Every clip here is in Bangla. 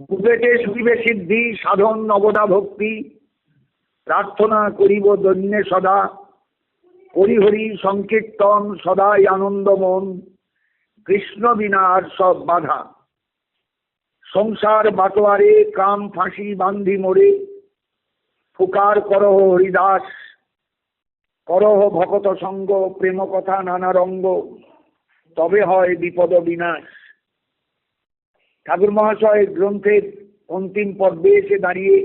বুকেতে শুনিবে সিদ্ধি, সাধন নবদা ভক্তি। প্রার্থনা করিব দৈন্যে সদা। হরি সংকীর্তন সদাই আনন্দ মন। কৃষ্ণ বিনা আর সব বাধা। সংসার বাটোয়ারে, কাম ফাঁসি বান্ধি মোড়ে। ফুকার করহ হরিদাস। করহ ভকত সঙ্গ প্রেম কথা নানা রঙ্গ। তবে হয় বিপদ বিনাশ। ঠাকুর মহাশয় গ্রন্থের অন্তিম পর্বে এসে দাঁড়িয়ে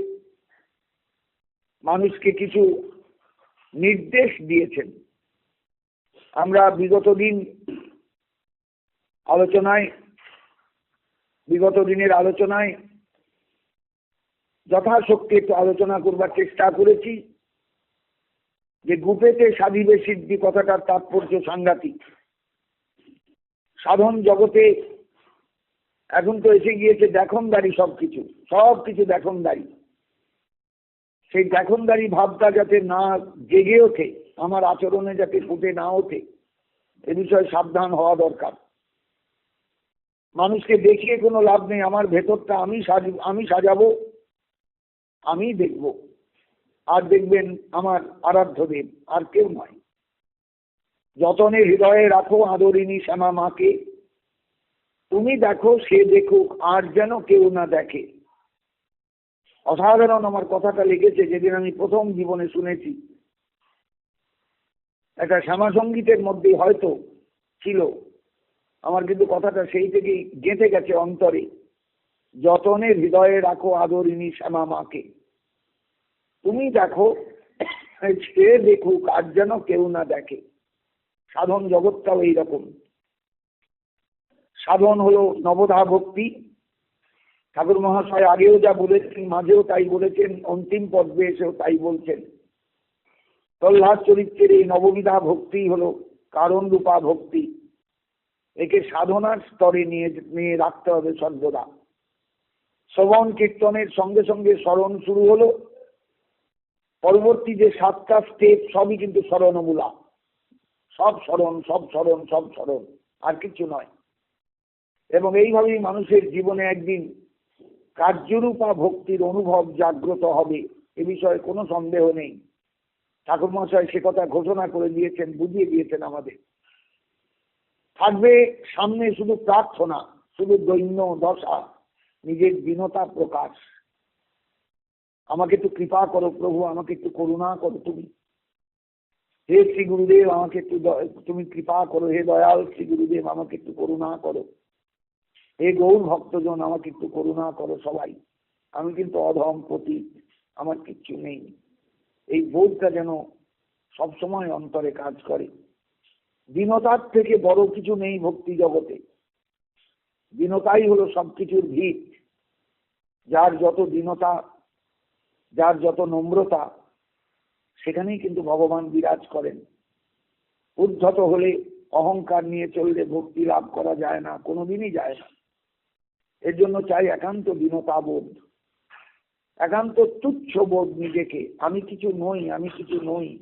মানুষকে কিছু নির্দেশ দিয়েছেন। আমরা বিগত দিন আলোচনায়, বিগত দিনের আলোচনায় যথাশক্তি একটু আলোচনা করবার চেষ্টা করেছি যে গুপেতে সাধিবে সিদ্ধি কথাটার তাৎপর্য সাংঘাতিক। সাধন জগতে এখন তো এসে গিয়েছে দেখনদারি সব কিছু সব কিছু দেখনদারি। সেই দেখনদারি ভাবটা যাতে না জেগে ওঠে, আমার আচরণে যাতে ফুটে না ওঠে, এ বিষয়ে সাবধান হওয়া দরকার। মানুষকে দেখিয়ে কোনো লাভ নেই, আমার ভেতরটা আমি সাজ, আমি সাজাবো, আমি দেখব। আর দেখবেন আমার আরাধ্য দেব, আর কেউ নয়। যতনে হৃদয়ে রাখো আদরিনী শ্যামা মাকে তুমি দেখো, সে দেখুক, আর যেন কেউ না দেখে। অসাধারণ আমার কথাটা লেগেছে যেদিন আমি প্রথম জীবনে শুনেছি। একটা শ্যামা সঙ্গীতের মধ্যে হয়তো ছিল। আমার কিন্তু কথাটা সেই থেকেই গেঁথে গেছে অন্তরে। যতনে হৃদয়ে রাখো আদরিনী শ্যামা মাকে। তুমি দেখো, সে দেখুক, আর যেন কেউ না দেখে। সাধন জগৎটাও এইরকম। সাধন হলো নবধা ভক্তি। ঠাকুর মহাশয় আগেও যা বলেছেন, মাঝেও তাই বলেছেন, অন্তিম পর্বে এসেও তাই বলছেন। প্রহ্লাদ চরিত্রের এই নববিধা ভক্তি হলো কারণ রূপা ভক্তি। একে সাধনার স্তরে নিয়ে নিয়ে রাখতে হবে সর্বদা। শ্রবণ কীর্তনের সঙ্গে সঙ্গে স্মরণ শুরু হলো। পরবর্তী যে সাতটা স্টেপ সবই কিন্তু স্মরণমূলা। সব স্মরণ সব স্মরণ সব স্মরণ, আর কিছু নয়। এবং এইভাবেই মানুষের জীবনে একদিন কার্যরূপা ভক্তির অনুভব জাগ্রত হবে, এ বিষয়ে কোনো সন্দেহ নেই। ঠাকুর মহাশয় সে কথা ঘোষণা করে দিয়েছেন, বুঝিয়ে দিয়েছেন আমাদের। থাকবে সামনে শুধু প্রার্থনা, শুধু দৈন্য দশা, নিজের দীনতা প্রকাশ। আমাকে একটু কৃপা করো প্রভু, আমাকে একটু করুণা করো তুমি। হে শ্রী গুরুদেব, আমাকে একটু তুমি কৃপা করো। হে দয়াল শ্রী গুরুদেব, আমাকে একটু করুণা করো। হে গৌর ভক্তজন, আমাকে একটু করুণা করো সবাই। আমি কিন্তু অধম পতি আমার কিচ্ছু নেই। এই বোধটা যেন সবসময় অন্তরে কাজ করে। দীনতার থেকে বড় কিছু নেই ভক্তি জগতে। দীনতাই হলো সবকিছুর ভিত। যার যত দীনতা, যার যত নম্রতা, সেখানেই কিন্তু ভগবান বিরাজ করেন। উদ্ধত হলে অহংকার নিয়ে চললে ভক্তি লাভ করা যায় না, কোনোদিনই যায় না। এর জন্য চাই একান্ত দীনতা বোধ একান্ত তুচ্ছ বোধ নিজেকে। আমি কিছু নই, আমি কিছু নই।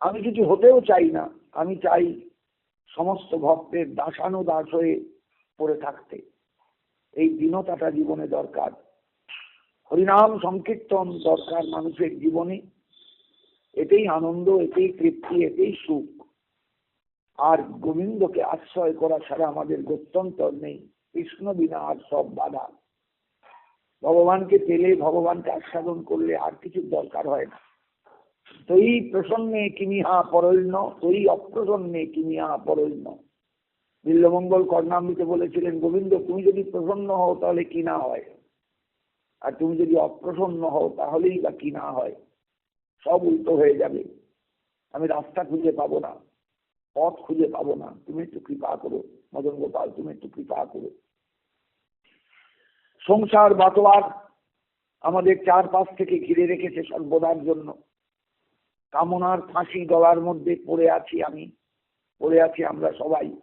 আমি কিছু হতেও চাই না, আমি চাই সমস্ত ভক্তের দাসানুদাস হয়ে পড়ে থাকতে। এই দীনতাটা জীবনে দরকার। হরিনাম সংকীর্তন দরকার মানুষের জীবনে। এতেই আনন্দ, এতেই তৃপ্তি, এতেই সুখ। আর গোবিন্দকে আশ্রয় করা ছাড়া আমাদের গত্যন্তর নেই। কৃষ্ণ বিনা আর সব বাধা। ভগবানকে পেলে ভগবানকে আস্বাদন করলে আর কিছু দরকার হয় না। তৈ প্রসন্নে কিমিহা পরৈন্য তৈ অপ্রসন্নে কিমিহা পরৈন্য বিল্লমঙ্গল কর্ণামৃতে বলেছিলেন, গোবিন্দ, তুমি যদি প্রসন্ন হও তাহলে কি না হয়? আর তুমি যদি অপ্রসন্ন হও তাহলেই বা কি না হয়? সব উল্টো হয়ে যাবে। আমি রাস্তা খুঁজে পাবো না, পথ খুঁজে পাবো না। তুমি একটু কৃপা করো, মদন গোপাল, তুমি একটু কৃপা করো। সংসার বাতোয়ার আমাদের চারপাশ থেকে ঘিরে রেখেছে সর্বদার জন্য। কামনার ফাঁসি গলার মধ্যে পড়ে আছি আমি, পড়ে আছি আমরা সবাই।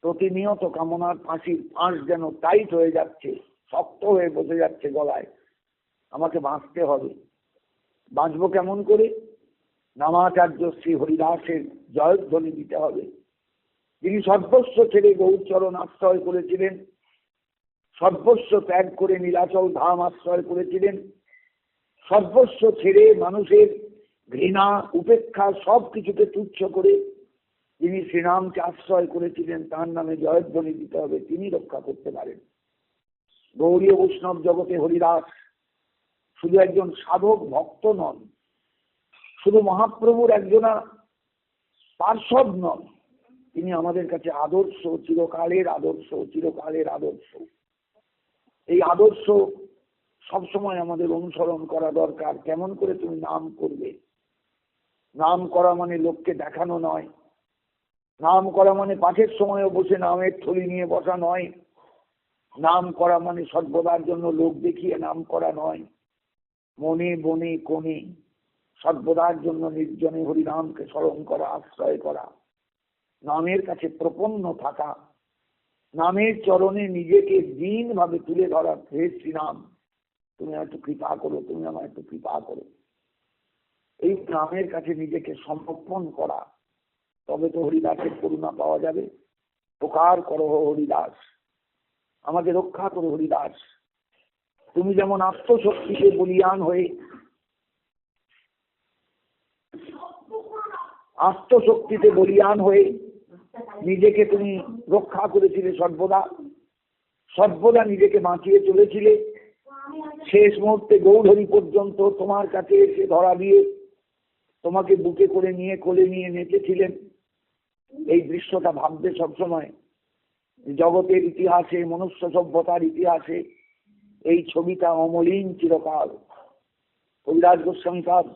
প্রতিনিয়ত কামনার ফাঁসির ফাঁস যেন টাইট হয়ে যাচ্ছে, শক্ত হয়ে বসে যাচ্ছে গলায়। আমাকে বাঁচতে হবে। বাঁচবো কেমন করে? নামাচার্য শ্রী হরিদাসের জয়ধ্বনি দিতে হবে। যিনি সর্বস্ব ছেড়ে গৌরচরণ আশ্রয় করেছিলেন সর্বস্ব ত্যাগ করে নীলাচল ধাম আশ্রয় করেছিলেন। সর্বস্ব ছেড়ে মানুষের ঘৃণা, উপেক্ষা সব কিছুকে তুচ্ছ করে যিনি শ্রীরামকে আশ্রয় করেছিলেন। তার নামে জয়ধ্বনি দিতে হবে, তিনি রক্ষা করতে পারেন। গৌরী বৈষ্ণব জগতে হরিদাস শুধু একজন সাধক, ভক্ত নন, শুধু মহাপ্রভুর একজনা পার্শ্বদ নন, তিনি আমাদের কাছে আদর্শ, চিরকালের আদর্শ চিরকালের আদর্শ। এই আদর্শ সবসময় আমাদের অনুসরণ করা দরকার। কেমন করে তুমি নাম করবে? নাম করা মানে লোককে দেখানো নয়। নাম করা মানে পাঠের সময়ও বসে নামের থলি নিয়ে বসা নয়। নাম করা মানে সর্বদার জন্য লোক দেখিয়ে নাম করা নয়। মনে, বনে, কোণে সর্বদার জন্য নির্জনে হরিনামকে স্মরণ করা, আশ্রয় করা। নামের কাছে প্রপন্ন থাকা নামের চরণে নিজেকে দিন ভাবে তুলে ধরা হে শ্রীরাম, তুমি আমার একটু কৃপা করো, তুমি আমার একটু কৃপা করো। এই নামের কাছে নিজেকে সমর্পণ করা, তবে তো হরিদাসের করুণা পাওয়া যাবে। উপকার করো হরিদাস, আমাকে রক্ষা করো হরিদাস। তুমি যেমন আত্মশক্তিকে বলিয়ান হয়ে আত্মশক্তিতে বলিয়ান হয়ে নিজেকে তুমি রক্ষা করেছিলে সর্বদা। সর্বদা নিজেকে বাঁচিয়ে চলেছিলে। শেষ মুহূর্তে গৌরহরি পর্যন্ত তোমার কাছে এসে ধরা দিয়ে তোমাকে বুকে করে নিয়ে কোলে নিয়ে নেচেছিলেন। এই দৃশ্যটা ভাববে সবসময়। জগতের ইতিহাসে, মনুষ্য সভ্যতার ইতিহাসে এই ছবিটা অমলিন চিরকাল। কবিরাজ গোস্বামী সাহেব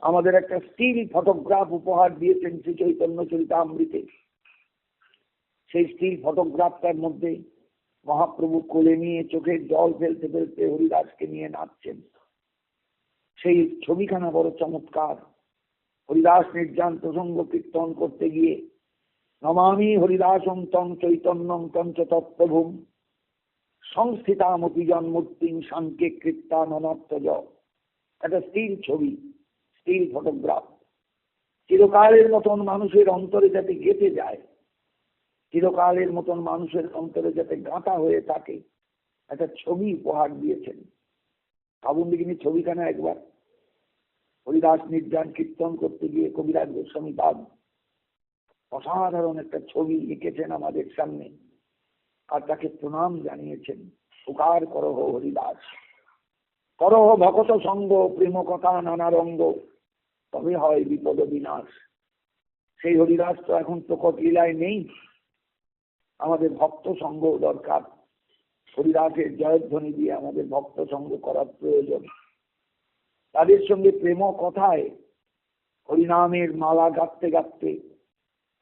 আমাদের একটা স্টিল ফটোগ্রাফ উপহার দিয়েছেন শ্রী চৈতন্য চরিতামৃতে। সেই স্টিল ফটোগ্রাফটার মধ্যে মহাপ্রভু কোলে নিয়ে চোখের জল ফেলতে ফেলতে হরিদাসকে নিয়ে নাচছেন। সেই ছবিখানা বড় চমৎকার। হরিদাস নির্যান প্রসঙ্গ কীর্তন করতে গিয়ে, নমামি হরিদাসম তং চৈতন্যম তঞ্চ তত্ত্বভূম সংস্থিতামপি জন্মূর্তি শান্কে কৃত্তা ননত্তজ। একটা স্টিল ছবি, স্টিল ফটোগ্রাফ। চিরকালের মতন মানুষের অন্তরে যাতে গেঁথে যায় চিরকালের মতন মানুষের অন্তরে যাতে গাঁথা হয়ে থাকে, একটা ছবি উপহার দিয়েছেন। ভাবুন দেখিনি ছবিখানা একবার। হরিদাস নির্যান কীর্তন করতে গিয়ে কবিরাজ গোস্বামী বাদ অসাধারণ একটা ছবি এঁকেছেন আমাদের সামনে আর তাকে প্রণাম জানিয়েছেন। উকার করহ হরিদাস। করহ ভকত সঙ্গ, প্রেম কথা নানা রঙ্গ, তবে হয় বিপদ বিনাশ। সেই হরিদাস তো এখন প্রকট লীলায় নেই। আমাদের ভক্ত সঙ্গ দরকার। হরিদাসের জয়ধ্বনি দিয়ে আমাদের ভক্ত সঙ্গ করার প্রয়োজন। তাদের সঙ্গে প্রেম কথায় হরিনামের মালা গাঁথতে গাঁথতে,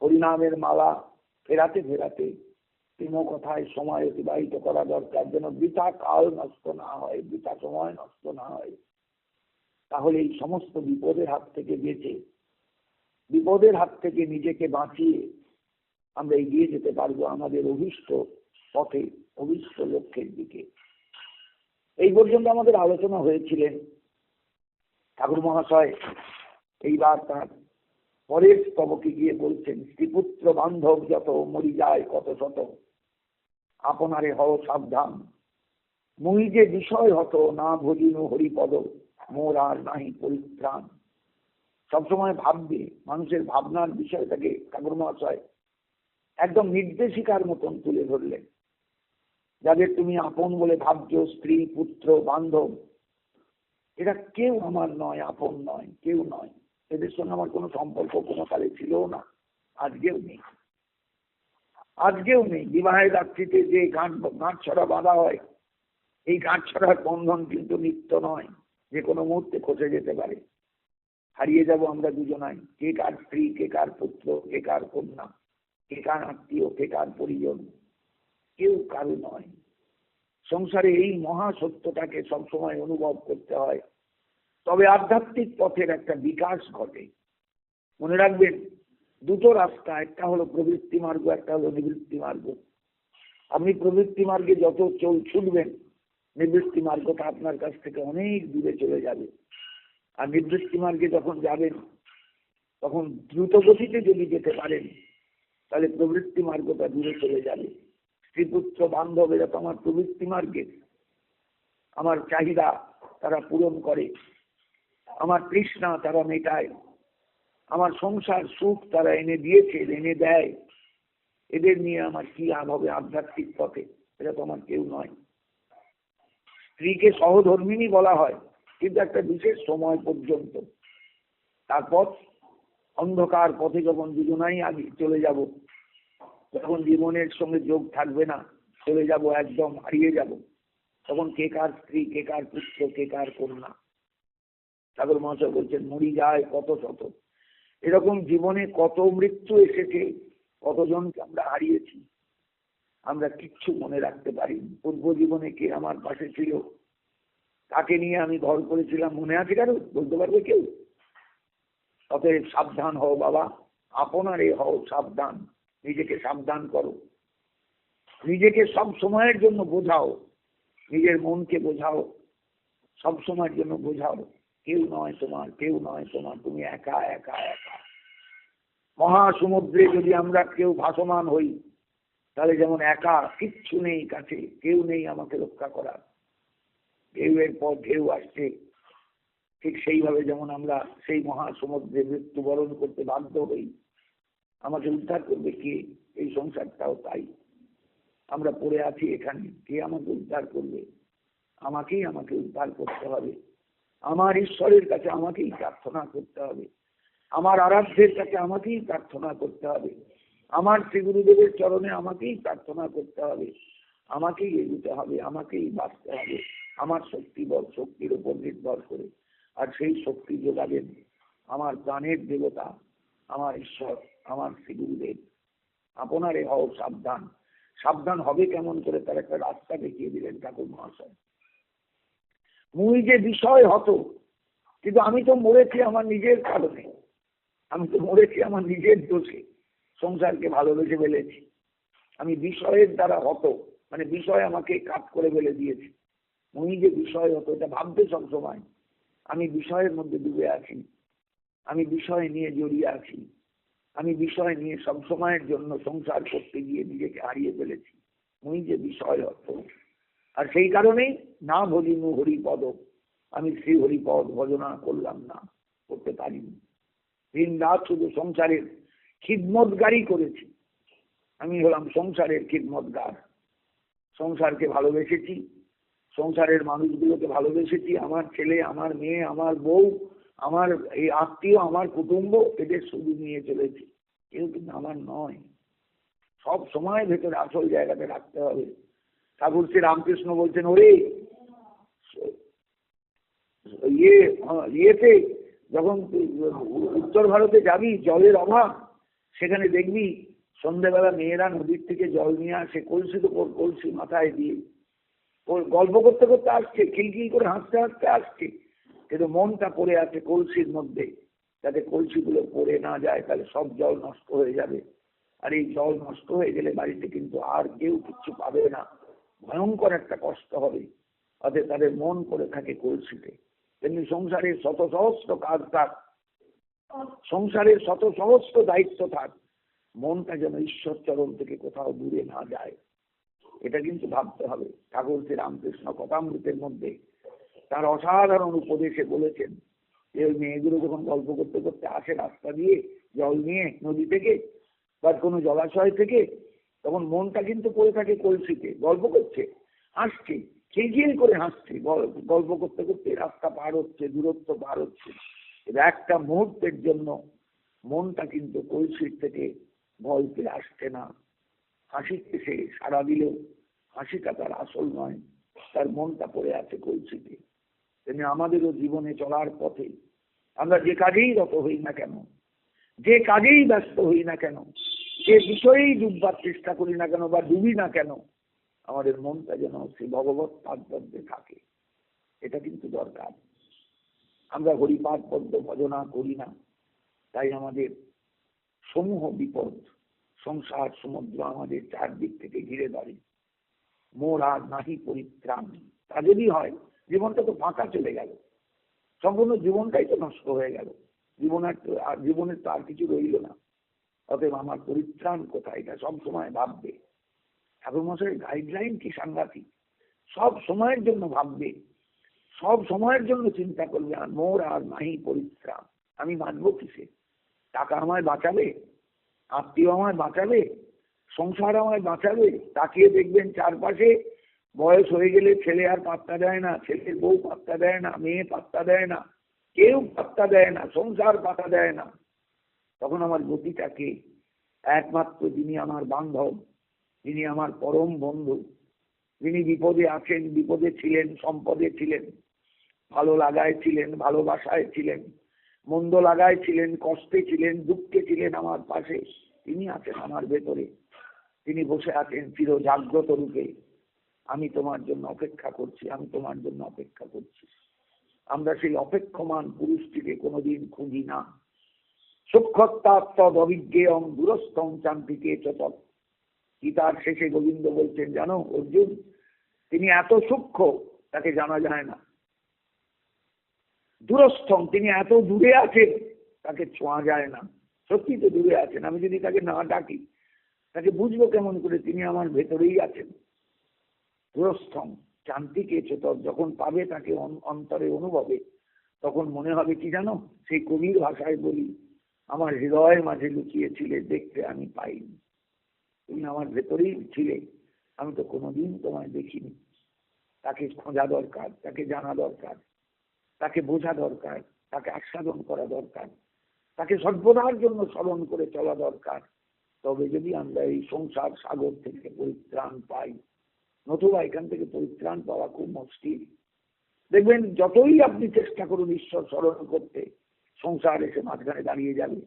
হরিনামের মালা ফেরাতে ফেরাতে প্রেম কথায় সময় অতিবাহিত করা দরকার। যেন বৃথা কাল নষ্ট না হয়, বৃথা সময় নষ্ট না হয়। তাহলে এই সমস্ত বিপদের হাত থেকে বেঁচে, বিপদের হাত থেকে নিজেকে বাঁচিয়ে আমরা এগিয়ে যেতে পারব আমাদের অভিষ্ট পথে, অভিষ্ট লক্ষ্যের দিকে। এই পর্যন্ত আমাদের আলোচনা হয়েছিলেন ঠাকুর মহাশয়। এইবার তার পরের স্তবকে গিয়ে বলছেন স্ত্রীপুত্র বান্ধব যত মরি যায় কত শত, আপনারে হও সাবধান। মুই যে বিষয় হতো না ভজিন হরিপদ, মোর আর নাহি পরিত্রাণ। সবসময় ভাববে, মানুষের ভাবনার বিষয়টাকে ঠাকুর মহাশয় একদম নির্দেশিকার মতন তুলে ধরলেন যাদের তুমি আপন বলে ভাবছ, স্ত্রী, পুত্র, বান্ধব, এরা কেউ আমার নয়, আপন নয়, কেউ নয়। এদের সঙ্গে আমার কোনো সম্পর্ক কোনো কালে ছিল না। আজকেও নেই। আজকেও নেই। বিবাহের রাত্রিতে যে গাঁট গাঁট ছড়া বাঁধা হয়, এই গাঁট ছড়ার বন্ধন কিন্তু নিত্য নয়। যে কোনো মুহূর্তে খসে যেতে পারে। হারিয়ে যাব আমরা দুজনাই। কে কার স্ত্রী, কে কার পুত্র, কে কার কন্যা। কে কার আত্মীয় কেকার পরিজন? কেউ কারও নয়। সংসারে এই মহা সত্যটাকে সবসময় অনুভব করতে হয়। তবে আধ্যাত্মিক পথের একটা বিকাশ ঘটে। মনে রাখবেন, দুটো রাস্তা, একটা হলো প্রবৃত্তি মার্গ, একটা হলো নিবৃত্তি মার্গ। আপনি প্রবৃত্তি মার্গে যত চল ছুটবেন, নিবৃত্তি মার্গটা আপনার কাছ থেকে অনেক দূরে চলে যাবে। আর নিবৃত্তি মার্গে যখন যাবেন, তখন দ্রুত গতিতে যদি যেতে পারেন তাহলে প্রবৃত্তি মার্গটা দূরে চলে যাবে। স্ত্রীপুত্র বান্ধব এরা তো আমার প্রবৃত্তি মার্গে। আমার চাহিদা তারা পূরণ করে। আমার তৃষ্ণা তারা মেটায়। আমার সংসার সুখ তারা এনে দিয়েছে, এনে দেয়। এদের নিয়ে আমার কি লাভ হবে আধ্যাত্মিক পথে? এটা তো আমার কেউ নয়। স্ত্রীকে সহধর্মিনী বলা হয়, কিন্তু একটা বিশেষ সময় পর্যন্ত। তারপর অন্ধকার পথে যখন দুজনাই আগে চলে যাব যখন জীবনের সঙ্গে যোগ থাকবে না। চলে যাব একদম, হারিয়ে যাব। তখন কে কার স্ত্রী, কে কার পুত্র, কে কার কন্যা? ঠাকুর মহাশয় বলছেন, মরি যায় কত শত। এরকম জীবনে কত মৃত্যু এসেছে, কতজনকে আমরা হারিয়েছি, আমরা কিচ্ছু মনে রাখতে পারি পূর্ব জীবনে কে আমার পাশে ছিল, তাকে নিয়ে আমি ঘর করেছিলাম, মনে আছে কারও? বলতে পারবে কেউ? অতএব সাবধান হও বাবা, আপনারে হও সাবধান। নিজেকে সাবধান করো। নিজেকে সব সময়ের জন্য বোঝাও। নিজের মনকে বোঝাও। সব সময়ের জন্য বোঝাও। কেউ নয় তোমার, কেউ নয় তোমার, তুমি একা একা একা। মহাসমুদ্রে যদি আমরা কেউ ভাসমান হই, তাহলে যেমন একা, কিচ্ছু নেই কাছে, কেউ নেই আমাকে রক্ষা করার। ঢেউয়ের পর ঢেউ আসছে। ঠিক সেইভাবে যেমন আমরা সেই মহাসমুদ্রে মৃত্যুবরণ করতে বাধ্য হই আমাকে উদ্ধার করবে কে? এই সংসারটাও তাই। আমরা পড়ে আছি এখানে। কে আমাকে উদ্ধার করবে? আমাকেই আমাকে উদ্ধার করতে হবে। আমার ঈশ্বরের কাছে আমাকেই প্রার্থনা করতে হবে। আমার আরাধ্যের কাছে আমাকেই প্রার্থনা করতে হবে। আমার শ্রী গুরুদেবের চরণে আমাকেই প্রার্থনা করতে হবে। আমাকেই এগোতে হবে, আমাকেই বাঁচতে হবে। আমার শক্তি বল, শক্তির উপর নির্ভর করে। আর সেই শক্তি যোগাবেন আমার প্রাণের দেবতা, আমার ঈশ্বর। আমার শ্রী গুরুদেব আপনারে হও সাবধান। সাবধান হবে কেমন করে তার একটা রাস্তা দেখিয়ে দিলেন ঠাকুর মহাশয়। মুই যে বিষয় হতো, কিন্তু আমি তো মরেছি আমার নিজের কারণে। আমি তো মরেছি আমার নিজের দোষে। সংসারকে ভালোবেসে ফেলেছি। আমি বিষয়ের দ্বারা হতো মানে বিষয় আমাকে কাট করে ফেলে দিয়েছে। মুই যে বিষয় হতো, এটা ভাবতে সবসময় আমি বিষয়ের মধ্যে ডুবে আছি। আমি বিষয় নিয়ে জড়িয়ে আছি। আমি বিষয় নিয়ে সব সময়ের জন্য সংসার করতে গিয়ে নিজেকে হারিয়ে ফেলেছি। মুই যে বিষয় অর্থ। আর সেই কারণেই না ভজিনু হরিপদ। আমি শ্রী হরিপদ ভজনা করলাম না, করতে পারিনি। দিন রাত শুধু সংসারের খিদমতগারই করেছি। আমি হলাম সংসারের খিদমতগার। সংসারকে ভালোবেসেছি। সংসারের মানুষগুলোকে ভালোবেসেছি। আমার ছেলে, আমার মেয়ে, আমার বউ আমার এই আত্মীয়, আমার কুটুম্ব এদের শুধু নিয়ে চলেছি। কেউ কিন্তু আমার নয়। সব সময় ভেতরে আসল জায়গাতে রাখতে হবে। ঠাকুর শ্রী রামকৃষ্ণ বলছেন, ওরে ইয়ে ইয়েতে যখন উত্তর ভারতে যাবি, জলের অভাব, সেখানে দেখবি সন্ধ্যেবেলা মেয়েরা নদীর থেকে জল নিয়ে আসে কলসির উপর কলসি মাথায় দিয়ে। গল্প করতে করতে আসছে, খিলখিল করে হাসতে হাসতে আসছে। কিন্তু মনটা পড়ে আছে কলসির মধ্যে। যাতে কলসিগুলো পড়ে না যায়, তাহলে সব জল নষ্ট হয়ে যাবে। আর এই জল নষ্ট হয়ে গেলে বাড়িতে কিন্তু আর কেউ কিচ্ছু পাবে না। ভয়ঙ্কর একটা কষ্ট হবে অতএব তাদের মন পড়ে থাকে কলসিতে। তেমনি সংসারের শত সহস্র কাজ থাক, সংসারের শত সহস্র দায়িত্ব থাক, মনটা যেন ঈশ্বর চরণ থেকে কোথাও দূরে না যায়। এটা কিন্তু ভাবতে হবে। ঠাকুর শ্রী রামকৃষ্ণ কথামৃতের মধ্যে তার অসাধারণ উপদেশে বলেছেন যে ওই মেয়েগুলো যখন গল্প করতে করতে আসে রাস্তা দিয়ে জল নিয়ে নদী থেকে বা কোনো জলাশয় থেকে, তখন মনটা কিন্তু পড়ে থাকে কলসিতে, গল্প করছে, হাসছে, খিলখিল করে হাসছে গল্প করতে করতে রাস্তা পার হচ্ছে, দূরত্ব পার হচ্ছে। একটা মুহূর্তের জন্য মনটা কিন্তু কলসির থেকে গল্পে আসছে না। হাসিতে সে সারা দিলেও হাসিটা তার আসল নয়, তার মনটা পড়ে আছে কলসিতে। তেমনি আমাদেরও জীবনে চলার পথে। আমরা যে কাজেই রত হই না কেন, যে কাজেই ব্যস্ত হই না কেন, যে বিষয়েই ডুববার চেষ্টা করি না কেন বা ডুবি না কেন, আমাদের মনটা যেন সে ভগবত পাদপদ্মে থাকে। এটা কিন্তু দরকার। আমরা হরিপাদ পদ্ম ভজনা করি না, তাই আমাদের সমূহ বিপদ, সংসার, সমুদ্র আমাদের চারদিক থেকে ঘিরে ধরে। মোর আর নাহি পরিত্রাণ। তা যদি হয় জীবনটা তো ফাঁকা চলে গেল। সম্পূর্ণ জীবনটাই তো নষ্ট হয়ে গেল। জীবনের আর জীবনের তো আর কিছু রইল না। অতএব আমার পরিত্রাণ কোথায়? এটা সবসময় ভাববে। ঠাকুর মশাইয়ের গাইডলাইন কি সাংঘাতিক? সব সময়ের জন্য ভাববে। সব সময়ের জন্য চিন্তা করবে, আর মোর আর নাহি পরিত্রাণ। আমি বাঁচবো কিসে? টাকা আমায় বাঁচাবে? আত্মীয় আমায় বাঁচাবে? সংসার আমায় বাঁচাবে? তাকিয়ে দেখবেন চারপাশে বয়স হয়ে গেলে ছেলে আর পাত্তা দেয় না, ছেলের বউ পাত্তা দেয় না, মেয়ে পাত্তা দেয় না, কেউ পাত্তা দেয় না, সংসার পাত্তা দেয় না। তখন আমার গতিটাকে একমাত্র যিনি আমার বান্ধব, যিনি আমার পরম বন্ধু, যিনি বিপদে আছেন, বিপদে ছিলেন, সম্পদে ছিলেন, ভালো লাগায় ছিলেন, ভালোবাসায় ছিলেন, মন্দ লাগায় ছিলেন, কষ্টে ছিলেন, দুঃখে ছিলেন আমার পাশে, তিনি আছেন আমার ভেতরে। তিনি বসে আছেন চির জাগ্রত রূপে। আমি তোমার জন্য অপেক্ষা করছি, আমি তোমার জন্য অপেক্ষা করছি। আমরা সেই অপেক্ষমান পুরুষটিকে কোনোদিন খুঁজি না। সূক্ষ্মত্বাত্মদ অভিজ্ঞেয়ং দূরস্থম চান্তিকে চতক গীতার শেষে গোবিন্দ বলছেন, জানো অর্জুন, তিনি এত সূক্ষ্ম, তাকে জানা যায় না। দূরস্থম তিনি এত দূরে আছেন, তাকে ছোঁয়া যায় না। সত্যি তো দূরে আছেন। আমি যদি তাকে না ডাকি, তাকে বুঝব কেমন করে? তিনি আমার ভেতরেই আছেন। দূরস্থম শান্তিকে চেতক যখন পাবে তাকে অন্তরে অনুভবে, তখন মনে হবে কি জানো? সেই কবির ভাষায় বলি, আমার হৃদয়ের মাঝে লুকিয়েছিলে দেখতে আমি পাইনি। তুমি আমার ভেতরেই ছিলে, আমি তো কোনোদিন তোমায় দেখিনি। তাকে খোঁজা দরকার, তাকে জানা দরকার, তাকে বোঝা দরকার, তাকে আস্বাদন করা দরকার, তাকে সর্বদার জন্য স্মরণ করে চলা দরকার। তবে যদি আমরা এই সংসার সাগর থেকে পরিত্রাণ পাই নতুবা এখান থেকে পরিত্রাণ পাওয়া খুব মুশকিল। দেখবেন যতই আপনি চেষ্টা করুন ঈশ্বর স্মরণ করতে, সংসার এসে মাঝখানে দাঁড়িয়ে যাবে।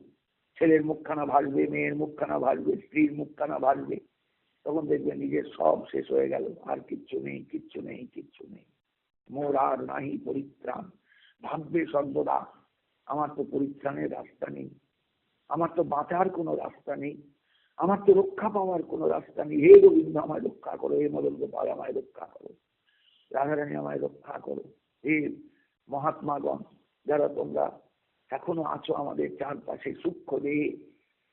ছেলের মুখখানা ভাসবে, মেয়ের মুখখানা ভাসবে, স্ত্রীর মুখখানা ভাসবে। তখন দেখবেন নিজের সব শেষ হয়ে গেল। আর কিচ্ছু নেই কিচ্ছু নেই কিচ্ছু নেই। মোর আর নাহি পরিত্রাণ। ভাববে সর্বদা। আমার তো পরিত্রাণের রাস্তা নেই। আমার তো বাঁচার কোনো রাস্তা নেই। আমার তো রক্ষা পাওয়ার কোনো রাস্তা নেই। হে গোবিন্দ, আমায় রক্ষা করো। হে মদন গোপাল, আমায় রক্ষা করো। রাধারানী, আমায় রক্ষা করো। হে মহাত্মাগণ, যারা তোমরা এখনও আছো আমাদের চারপাশে সূক্ষ্ম দেহে,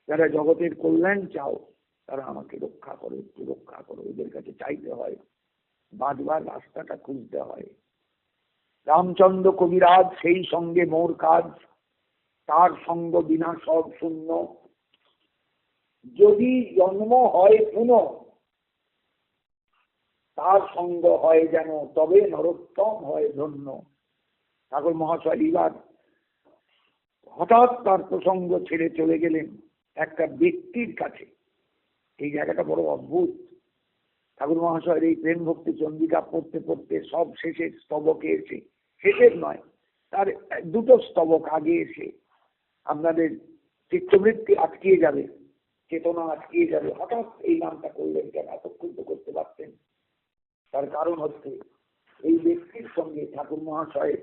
যারা জগতের কল্যাণ চাও, তারা আমাকে রক্ষা করো, একটু রক্ষা করো। এদের কাছে চাইতে হয়, বাঁচবার রাস্তাটা খুঁজতে হয়। রামচন্দ্র কবিরাজ সেই সঙ্গে মোর কাজ, তার সঙ্গ বিনা সব শূন্য। যদি জন্ম হয় পুনঃ, তার সঙ্গ হয় যেন তবে নরোত্তম হয় ধন্য। ঠাকুর মহাশয় এবার হঠাৎ তার প্রসঙ্গ ছেড়ে চলে গেলেন একটা ব্যক্তির কাছে। এই জায়গাটা বড় অদ্ভুত। ঠাকুর মহাশয়ের এই প্রেম ভক্তি চন্দিকা পড়তে পড়তে সব শেষের স্তবকে এসে, শেষের নয়, তার দুটো স্তবক আগে এসে আপনাদের চিত্তবৃত্তি আটকিয়ে যাবে। চেতনা আটকিয়ে যাবে, হঠাৎ এই নামটা করলেন কেন? এতক্ষণ তো করতে পারতেন। তার কারণ হচ্ছে, এই ব্যক্তির সঙ্গে ঠাকুর মহাশয়ের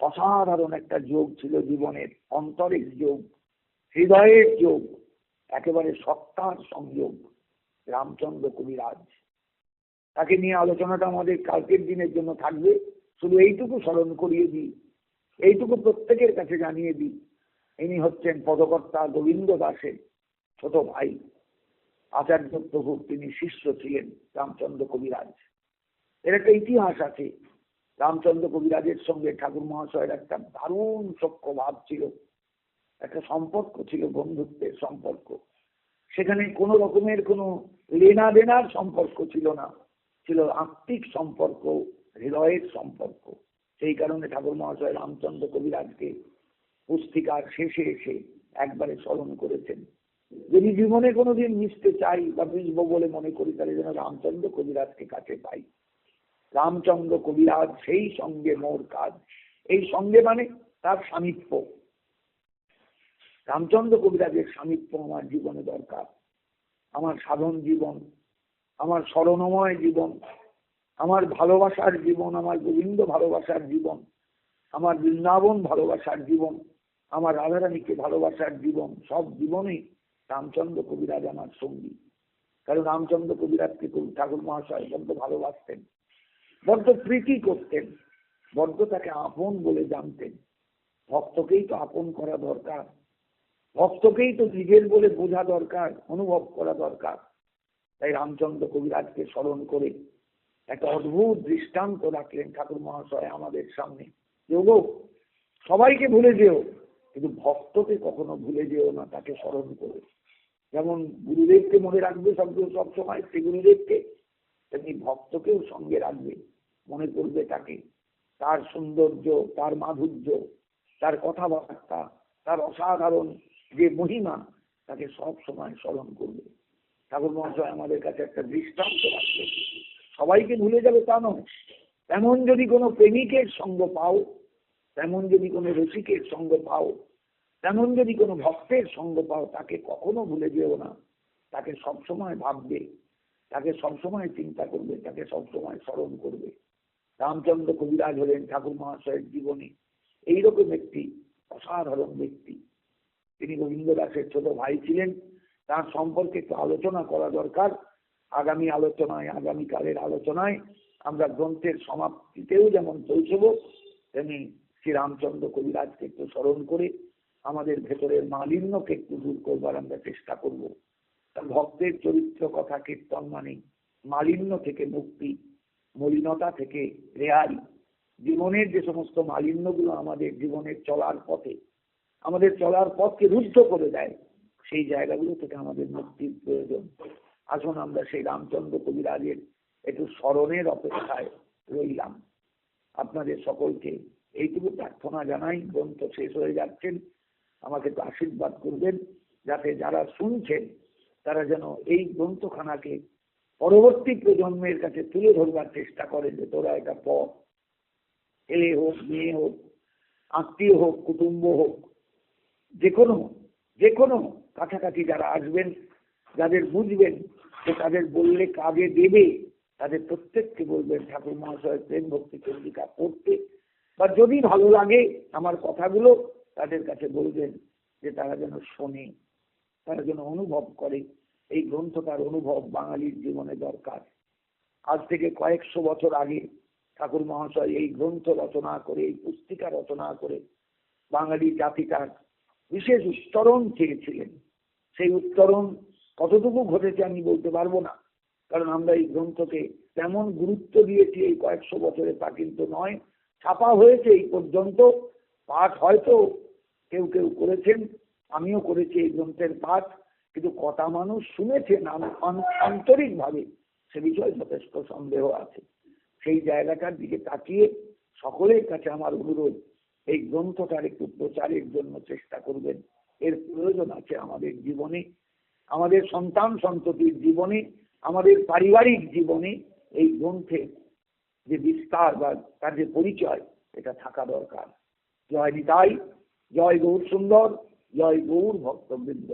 অসাধারণ একটা যোগ ছিল জীবনের অন্তরিক যোগ, হৃদয়ের যোগ, একেবারে সত্তার সংযোগ, রামচন্দ্র কবিরাজ। তাকে নিয়ে আলোচনাটা আমাদের কালকের দিনের জন্য থাকবে। শুধু এইটুকু স্মরণ করিয়ে দিই, এইটুকু প্রত্যেকের কাছে জানিয়ে দিই। ইনি হচ্ছেন পদকর্তা গোবিন্দ দাসের ছোট ভাই, আচার্য প্রভু তিনি শিষ্য ছিলেন রামচন্দ্র কবিরাজ। এর একটা ইতিহাস আছে। রামচন্দ্র কবিরাজের সঙ্গে ঠাকুর মহাশয়ের একটা দারুণ সক্ষ ভাব ছিল। একটা সম্পর্ক ছিল, বন্ধুত্বের সম্পর্ক। সেখানে কোনো রকমের কোনো লেনা দেনার সম্পর্ক ছিল না। ছিল আত্মিক সম্পর্ক, হৃদয়ের সম্পর্ক। সেই কারণে ঠাকুর মহাশয় রামচন্দ্র কবিরাজকে পুস্তিকার শেষে এসে একবারে স্মরণ করেছেন। যদি জীবনে কোনোদিন মিশতে চাই বা মিশবো বলে মনে করি, তাহলে যেন রামচন্দ্র কবিরাজকে কাছে পাই। রামচন্দ্র কবিরাজ সেই সঙ্গে মোর কাজ। এই সঙ্গে মানে তার সামিপ্য রামচন্দ্র কবিরাজের সামিপ্য আমার জীবনে দরকার। আমার সাধন জীবন, আমার স্মরণময় জীবন, আমার ভালোবাসার জীবন, আমার গোবিন্দ ভালোবাসার জীবন, আমার বৃন্দাবন ভালোবাসার জীবন, আমার রাধারানীকে ভালোবাসার জীবন, সব জীবনেই রামচন্দ্র কবিরাজ আমার সঙ্গী। কারণ রামচন্দ্র কবিরাজকে কবি ঠাকুর মহাশয় বড্ড ভালোবাসতেন, বড্ড প্রীতি করতেন, বড্ড তাকে আপন বলে জানতেন। ভক্তকেই তো আপন করা দরকার, ভক্তকেই তো নিজের বলে বোঝা দরকার, অনুভব করা দরকার। তাই রামচন্দ্র কবিরাজকে স্মরণ করে একটা অদ্ভুত দৃষ্টান্ত রাখলেন ঠাকুর মহাশয় আমাদের সামনে। যে সবাইকে ভুলে যেও, কিন্তু ভক্তকে কখনো ভুলে যেও না, তাকে স্মরণ করে। যেমন গুরুদেবকে মনে রাখবে সব সব সময় শ্রী গুরুদেবকে, তেমনি ভক্তকেও সঙ্গে রাখবে, মনে করবে তাকে। তার সৌন্দর্য, তার মাধুর্য, তার কথাবার্তা, তার অসাধারণ যে মহিমা, তাকে সব সময় স্মরণ করবে। ঠাকুর মহাশয়, আমাদের কাছে একটা দৃষ্টান্ত রাখবে। সবাইকে ভুলে যাবে তা নয়। তেমন যদি কোনো প্রেমিকের সঙ্গ পাও, তেমন যদি কোনো রসিকের সঙ্গ পাও তেমন যদি কোনো ভক্তের সঙ্গ পাও, তাকে কখনো ভুলে যেও না। তাকে সবসময় ভাববে, তাকে সবসময় চিন্তা করবে, তাকে সবসময় স্মরণ করবে। রামচন্দ্র কবিরাজ হলেন ঠাকুর মহাশয়ের জীবনে। এইরকম একটি অসাধারণ ব্যক্তি। তিনি গোবিন্দ দাসের ছোট ভাই ছিলেন। তার সম্পর্কে একটু আলোচনা করা দরকার। আগামী আলোচনায়, আগামীকালের আলোচনায় আমরা গ্রন্থের সমাপ্তিতেও যেমন পৌঁছব, তেমনি শ্রী রামচন্দ্র কবিরাজকে একটু স্মরণ করে আমাদের ভেতরের মালিন্যকে একটু দূর করবার আমরা চেষ্টা করব। তার ভক্তের চরিত্র কথা কীর্তন মানে মালিন্য থেকে মুক্তি, মলিনতা থেকে রেহাই। জীবনের যে সমস্ত মালিন্যগুলো আমাদের জীবনের চলার পথে, আমাদের চলার পথকে রুদ্ধ করে দেয়, সেই জায়গাগুলো থেকে আমাদের মুক্তির প্রয়োজন। আসুন আমরা সেই রামচন্দ্র কবিরাজের একটু স্মরণের অপেক্ষায় রইলাম। আপনাদের সকলকে এইটুকু প্রার্থনা জানাই, গ্রন্থ শেষ হয়ে যাচ্ছেন। আমাকে একটু আশীর্বাদ করবেন যাতে যারা শুনছেন, তারা যেন এই গ্রন্থখানাকে পরবর্তী প্রজন্মের কাছে তুলে ধরবার চেষ্টা করে যে তোরা এটা পথ ছেলে হোক, মেয়ে হোক, আত্মীয় হোক, কুটুম্ব হোক, যে কোনো যে কোনো কাছাকাছি যারা আসবেন, যাদের বুঝবেন যে তাদের বললে কাজে দেবে, তাদের প্রত্যেককে বলবেন, ঠাকুর মহাশয়, প্রেম ভক্তি চন্দ্রিকা পড়তে। বা যদি ভালো লাগে আমার কথাগুলো তাদের কাছে বলবেন যে তারা যেন শোনে, তারা যেন অনুভব করে। এই গ্রন্থটার অনুভব বাঙালির জীবনে দরকার। আজ থেকে কয়েকশো বছর আগে ঠাকুর মহাশয় এই গ্রন্থ রচনা করে, এই পুস্তিকা রচনা করে বাঙালি জাতিটার বিশেষ উত্তরণ চেয়েছিলেন। সেই উত্তরণ কতটুকু ঘটেছে আমি বলতে পারব না। কারণ আমরা এই গ্রন্থকে তেমন গুরুত্ব দিয়েছি এই কয়েকশো বছরে, তা কিন্তু নয়। ছাপা হয়েছে এই পর্যন্ত। পাঠ হয়তো কেউ কেউ করেছেন, আমিও করেছি এই গ্রন্থের পাঠ, কিন্তু কটা মানুষ শুনেছে শুনেছেন আন্তরিকভাবে, সে বিষয়ে যথেষ্ট সন্দেহ আছে। সেই জায়গাটার দিকে তাকিয়ে সকলের কাছে আমার অনুরোধ, এই গ্রন্থটার একটু প্রচারের জন্য চেষ্টা করবেন। এর প্রয়োজন আছে আমাদের জীবনে, আমাদের সন্তান সন্ততির জীবনে, আমাদের পারিবারিক জীবনে এই গ্রন্থের যে বিস্তার বা তার যে পরিচয়, এটা থাকা দরকার। জয় নিতাই জয় গৌর সুন্দর জয় গৌর ভক্তবৃন্দ।